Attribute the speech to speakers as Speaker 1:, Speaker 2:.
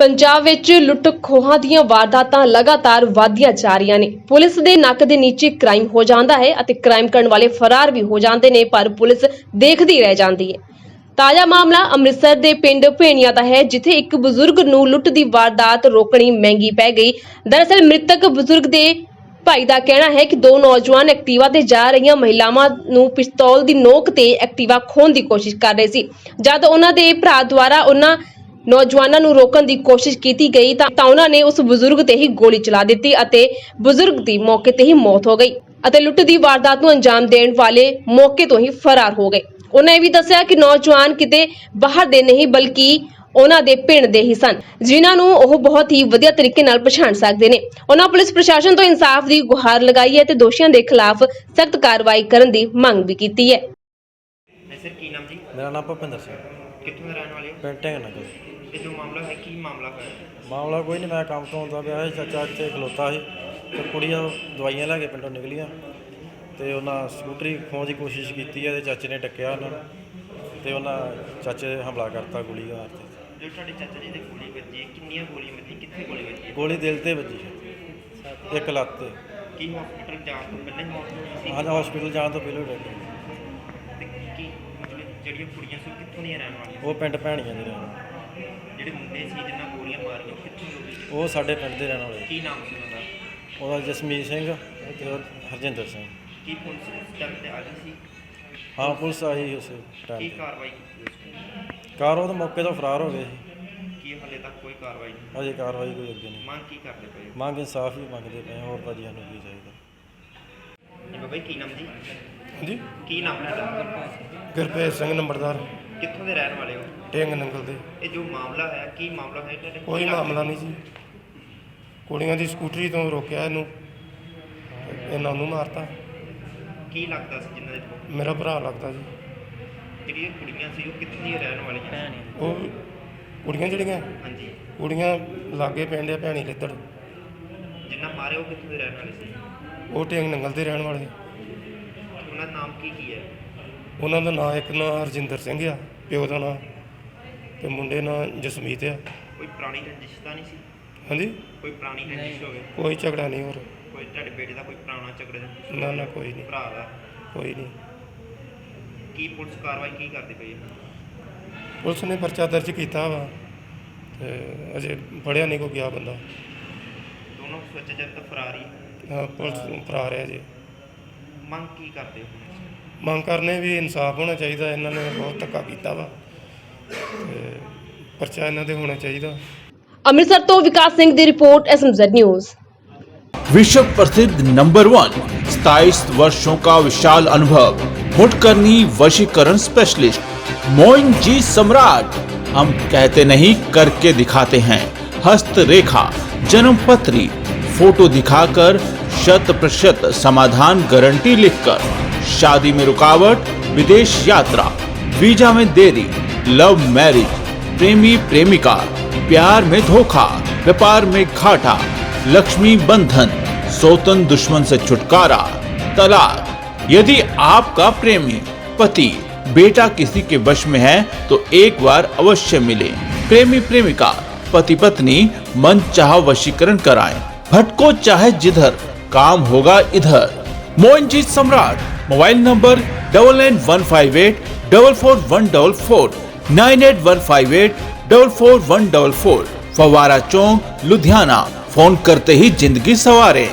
Speaker 1: ਪੰਜਾਬ ਵਿੱਚ ਲੁੱਟ ਖੋਹਾਂ ਦੀਆਂ ਵਾਰਦਾਤਾਂ ਲਗਾਤਾਰ ਵਧਦੀਆਂ ਜਾ ਰਹੀਆਂ ਨੇ। ਪੁਲਿਸ ਦੇ ਨੱਕ ਦੇ ਨੀਚੇ ਕ੍ਰਾਈਮ ਹੋ ਜਾਂਦਾ ਹੈ ਅਤੇ ਕ੍ਰਾਈਮ ਕਰਨ ਵਾਲੇ ਫਰਾਰ ਵੀ ਹੋ ਜਾਂਦੇ ਨੇ, ਪਰ ਪੁਲਿਸ ਦੇਖਦੀ ਰਹਿ ਜਾਂਦੀ ਹੈ। ਤਾਜ਼ਾ ਮਾਮਲਾ ਅੰਮ੍ਰਿਤਸਰ ਦੇ ਪਿੰਡ ਭੇਣੀਆਂ ਦਾ ਹੈ, ਜਿੱਥੇ ਇੱਕ ਬਜ਼ੁਰਗ ਨੂੰ ਲੁੱਟ ਦੀ ਵਾਰਦਾਤ ਰੋਕਣੀ ਮਹਿੰਗੀ ਪੈ ਗਈ। ਦਰਅਸਲ ਮ੍ਰਿਤਕ ਬਜ਼ੁਰਗ ਦੇ ਭਾਈ ਦਾ ਕਹਿਣਾ ਹੈ ਕਿ ਦੋ ਨੌਜਵਾਨ ਐਕਟਿਵਾ ਤੇ ਜਾ ਰਹੀਆਂ ਮਹਿਲਾਵਾਂ ਨੂੰ ਪਿਸਤੌਲ ਦੀ ਨੋਕ ਤੇ ਐਕਟਿਵਾ ਖੋਹਣ ਦੀ ਕੋਸ਼ਿਸ਼ ਕਰ ਰਹੇ ਸੀ। ਜਦ ਉਹਨਾਂ ਦੇ ਭਰਾ ਦੁਆਰਾ ਉਹਨਾਂ ਨੌਜਵਾਨਾਂ ਨੂੰ ਰੋਕਣ ਦੀ ਕੋਸ਼ਿਸ਼ ਕੀਤੀ ਗਈ ਤਾਂ ਤਾਂ ਉਹਨਾਂ ਨੇ ਉਸ ਬਜ਼ੁਰਗ ਤੇ ਹੀ ਗੋਲੀ ਚਲਾ ਦਿੱਤੀ ਅਤੇ ਬਜ਼ੁਰਗ ਦੀ ਮੌਕੇ ਤੇ ਹੀ ਮੌਤ ਹੋ ਗਈ ਅਤੇ ਲੁੱਟ ਦੀ ਵਾਰਦਾਤ ਨੂੰ ਅੰਜਾਮ ਦੇਣ ਵਾਲੇ ਮੌਕੇ ਤੋਂ ਹੀ ਫਰਾਰ ਹੋ ਗਏ। ਉਹਨਾਂ ਇਹ ਵੀ ਦੱਸਿਆ ਕਿ ਨੌਜਵਾਨ ਕਿਤੇ ਬਾਹਰ ਦੇ ਨਹੀਂ ਬਲਕਿ ਉਹਨਾਂ ਦੇ ਪਿੰਡ ਦੇ ਹੀ ਸਨ ਜਿਨ੍ਹਾਂ ਨੂੰ ਉਹ ਬਹੁਤ ਹੀ ਵਧੀਆ ਤਰੀਕੇ ਨਾਲ ਪਛਾਣ ਸਕਦੇ ਨੇ। ਉਹਨਾਂ ਪੁਲਿਸ ਪ੍ਰਸ਼ਾਸਨ ਤੋਂ ਇਨਸਾਫ ਦੀ ਗੁਹਾਰ ਲਗਾਈ ਹੈ ਤੇ ਦੋਸ਼ੀਆਂ ਦੇ ਖਿਲਾਫ ਸਖਤ ਕਾਰਵਾਈ ਕਰਨ ਦੀ ਮੰਗ ਵੀ ਕੀਤੀ ਹੈ।
Speaker 2: ਹੈ ਸਰ ਕੀ ਨਾਮ ਜੀ?
Speaker 3: ਮੇਰਾ ਨਾਮ ਭੁਪਿੰਦਰ ਸਿੰਘ।
Speaker 2: ਕਿੱਥੋਂ ਦੇ ਰਹਿਣ ਵਾਲੇ ਹੋ?
Speaker 3: ਪਿੰਡ ਢੰਗ ਨਗਰ
Speaker 2: ਇਹ ਜੋ ਮਾਮਲਾ ਹੈ ਕੀ ਮਾਮਲਾ ਹੋਇਆ?
Speaker 3: ਮਾਮਲਾ ਕੋਈ ਨਹੀਂ ਮੈਂ ਕੰਮ ਤੋਂ ਆਉਂਦਾ ਪਿਆ ਸੀ ਚਾਚਾ ਇੱਥੇ ਖਲੋਤਾ ਸੀ ਤੇ ਕੁੜੀਆਂ ਦਵਾਈਆਂ ਲੈ ਕੇ ਪਿੰਡੋਂ ਨਿਕਲੀਆਂ ਤੇ ਉਹਨਾਂ ਸਕੂਟਰੀ ਖੋਹਣ ਦੀ ਕੋਸ਼ਿਸ਼ ਕੀਤੀ ਹੈ ਤੇ ਚਾਚੇ ਨੇ ਟੱਕਿਆ ਉਹਨਾਂ ਨੂੰ ਤੇ ਉਹਨਾਂ ਚਾਚੇ ਹਮਲਾ ਕਰਤਾ ਗੋਲੀ ਮਾਰ ਕੇ।
Speaker 2: ਜੋ ਤੁਹਾਡੇ ਚਾਚਾ ਜੀ ਦੇ ਗੋਲੀ ਵੱਜੀ ਹੈ ਕਿੰਨੀਆਂ ਗੋਲੀਆਂ ਵੱਜੀ ਕਿੱਥੇ ਗੋਲੀ ਵੱਜੀ? ਹੈ
Speaker 3: ਗੋਲੀ ਦਿਲ ਤੇ ਵੱਜੀ ਇੱਕ ਲੱਤ ਤੇ।
Speaker 2: ਕੀ ਹਸਪੀਟਲ ਜਾਣ ਤੋਂ ਪਹਿਲਾਂ ਹੀ ਮੌਤ ਹੋਈ ਸੀ?
Speaker 3: ਹਾਂ ਹਸਪੀਟਲ ਜਾਣ ਤੋਂ ਪਹਿਲਾਂ ਹੀ ਡੈਡ
Speaker 2: ਤੇ ਕੀ ਮਤਲਬ ਜਿਹੜੀਆਂ ਕੁੜੀਆਂ ਸੀ ਉਹ ਕਿੱਥੋਂ ਦੀਆਂ ਰਹਿਣ ਵਾਲੀਆਂ
Speaker 3: ਉਹ ਪਿੰਡ ਭੈਣੀਆਂ ਦੇ ਰਹਿਣ ਵਾਲੇ।
Speaker 2: ਜਿਹੜੇ ਮੁੰਡੇ ਸੀ ਜਿਨ੍ਹਾਂ ਗੋਲੀਆਂ ਮਾਰੀਆਂ ਉਹ ਕਿੱਥੋਂ ਦੇ ਸੀ
Speaker 3: ਉਹ ਸਾਡੇ ਪਿੰਡ ਦੇ ਰਹਿਣ ਵਾਲੇ।
Speaker 2: ਕੀ ਨਾਮ ਸੀ ਉਹਨਾਂ ਦਾ?
Speaker 3: ਉਹਦਾ ਜਸਮੀਤ ਸਿੰਘ ਤੇ ਉਹ ਹਰਜਿੰਦਰ ਸਿੰਘ।
Speaker 2: ਕੀ ਪੁਲਿਸ ਇਸ ਟਾਈਮ ਤੇ ਆ ਗਈ ਸੀ?
Speaker 3: ਹਾਂ ਪੁਲਿਸ ਆਈ ਉਸ
Speaker 2: ਕੀ
Speaker 3: ਟਾਈਮ ਤੇ।
Speaker 2: ਕਾਰਵਾਈ ਕੀਤੀ ਉਸ
Speaker 3: ਕਾਰ ਉਹ ਤਾਂ ਮੌਕੇ ਤੋਂ ਫਰਾਰ ਹੋ ਗਏ ਸੀ।
Speaker 2: ਕੀ ਹਾਲੇ ਤੱਕ ਕੋਈ ਕਾਰਵਾਈ ਨਹੀਂ
Speaker 3: ਅਜੇ ਕਾਰਵਾਈ ਕੋਈ ਅੱਗੇ ਨਹੀਂ।
Speaker 2: ਮੰਗ ਕੀ ਕਰਦੇ ਪਏ?
Speaker 3: ਮੰਗ ਇਨਸਾਫ ਹੀ ਮੰਗਦੇ ਪਏ ਹਾਂ, ਹੋਰ ਭਾਜੀ ਸਾਨੂੰ ਕੀ ਚਾਹੀਦਾ।
Speaker 2: ਜੀ ਬਾਬਾ ਜੀ ਕੀ ਨਾਮ ਜੀ?
Speaker 4: ਜੀ?
Speaker 2: ਕੀ ਨਾਮ ਹੈ ਤੁਹਾਡਾ?
Speaker 4: ਗੁਰਪ੍ਰੀਤ ਸਿੰਘ ਨੰਬਰਦਾਰ।
Speaker 2: ਕਿੱਥੋਂ ਦੇ ਰਹਿਣ ਵਾਲੇ ਹੋ?
Speaker 4: ਟਿੰਗ ਨੰਗਲ ਦੇ।
Speaker 2: ਇਹ ਜੋ ਮਾਮਲਾ ਹੈ ਕੀ ਮਾਮਲਾ ਹੈ ਤੁਹਾਡੇ ਕੀ
Speaker 4: ਕੋਈ? ਮਾਮਲਾ ਨਹੀਂ ਜੀ। ਕੁੜੀਆਂ ਦੀ ਸਕੂਟਰੀ ਤੋਂ ਰੋਕਿਆ ਇਹਨੂੰ। ਇਹਨਾਂ ਨੂੰ ਮਾਰਤਾ।
Speaker 2: ਕੀ ਲੱਗਦਾ ਸੀ ਜਿਨ੍ਹਾਂ ਦੇ
Speaker 4: ਮੇਰਾ ਭਰਾ ਲੱਗਦਾ ਜੀ।
Speaker 2: ਜਿਹੜੀਆਂ ਕੁੜੀਆਂ ਸੀ ਉਹ ਕਿੱਥੋਂ ਦੀਆਂ ਰਹਿਣ ਵਾਲੀਆਂ
Speaker 4: ਉਹ ਕੁੜੀਆਂ ਜਿਹੜੀਆਂ?
Speaker 2: ਹਾਂਜੀ।
Speaker 4: ਕੁੜੀਆਂ ਲਾਗੇ ਪਿੰਡ ਆ ਭੈਣੀ ਲਿੱਦੜ
Speaker 2: ਜਿਨ੍ਹਾਂ ਮਾਰੇ ਉਹ ਕਿੱਥੋਂ ਦੇ ਰਹਿਣ ਵਾਲੇ ਸੀ?
Speaker 4: ਉਹ ਟਿੰਗ ਨੰਗਲ ਦੇ ਰਹਿਣ ਵਾਲੇ।
Speaker 2: ਉਹਨਾਂ ਦਾ ਨਾਮ ਕੀ ਕੀ ਹੈ?
Speaker 4: ਉਹਨਾਂ ਦਾ ਨਾਂ ਇੱਕ ਨਾਂ ਹਰਜਿੰਦਰ ਸਿੰਘ ਆ ਪਿਓ ਦਾ ਨਾਂ ਤੇ ਮੁੰਡੇ ਨਾਂ ਜਸਮੀਤ ਆ।
Speaker 2: ਕੋਈ ਪੁਰਾਣੀ ਰੰਜਿਸ਼ ਤਾਂ ਨਹੀਂ ਸੀ?
Speaker 4: ਹਾਂਜੀ?
Speaker 2: ਕੋਈ ਪੁਰਾਣੀ ਰੰਜਿਸ਼ ਹੋਵੇ?
Speaker 4: ਕੋਈ ਝਗੜਾ ਨਹੀਂ ਹੋਰ।
Speaker 2: ਕੋਈ ਤੁਹਾਡੇ ਬੇਟੇ ਦਾ ਕੋਈ ਪੁਰਾਣਾ ਝਗੜਾ ਜਾਂ
Speaker 4: ਨਾ ਨਾ ਕੋਈ ਨਹੀਂ।
Speaker 2: ਭਰਾ ਦਾ?
Speaker 4: ਕੋਈ ਨਹੀਂ।
Speaker 2: ਕੀ ਪੁਲਿਸ ਕਾਰਵਾਈ ਕੀ ਕਰਦੀ ਪਈ ਹੈ?
Speaker 4: ਪੁਲਿਸ ਨੇ ਪਰਚਾ ਦਰਜ ਕੀਤਾ ਵਾ ਤੇ ਅਜੇ ਫੜਿਆ ਨਹੀਂ ਕੋ ਗਿਆ ਬੰਦਾ।
Speaker 2: ਦੋਨੋਂ ਸੋਚ ਜਦ ਤੱਕ ਫਰਾਰੀ ਹੈ।
Speaker 4: ਪੁਲਿਸ ਫਰਾ ਰਿਹਾ ਜੀ
Speaker 2: ਮੰਗ ਕੀ ਕਰਦੇ ਹੋ
Speaker 4: ਮੰਗ ਕਰਨੇ ਵੀ ਇਨਸਾਫ ਹੋਣਾ ਚਾਹੀਦਾ ਇਹਨਾਂ ਨੇ ਬਹੁਤ ਧੱਕਾ ਕੀਤਾ ਵਾ ਤੇ ਪਰਚਾ ਇਹਨਾਂ ਦੇ ਹੋਣਾ ਚਾਹੀਦਾ
Speaker 1: ਅੰਮ੍ਰਿਤਸਰ ਤੋਂ ਵਿਕਾਸ ਸਿੰਘ ਦੀ ਰਿਪੋਰਟ ਐਸਐਮਜ਼ੈਡ ਨਿਊਜ਼
Speaker 5: विश्व प्रसिद्ध नंबर वन सताइस वर्षों का विशाल अनुभव मुटकरनी वशीकरण स्पेशलिस्ट मोइन जी सम्राट हम कहते नहीं करके दिखाते हैं हस्तरेखा जन्म पत्री फोटो दिखाकर शत प्रतिशत समाधान गारंटी लिखकर। शादी में रुकावट, विदेश यात्रा, वीज़ा में देरी लव मैरिज प्रेमी प्रेमिका, प्यार में धोखा, व्यापार में घाटा, लक्ष्मी बंधन, सोतन दुश्मन से छुटकारा, तलाक। यदि आपका प्रेमी, पति, बेटा किसी के वश में है तो एक बार अवश्य मिले। प्रेमी प्रेमिका, पति पत्नी मन चाह वशीकरण कराएँ। भटको चाहे जिधर काम होगा इधर Mohanjeet Samrat mobile number double nine one five eight double four one double four nine eight one five eight double four one double four Fawara Chowk Ludhiana phone करते ही जिंदगी सवारे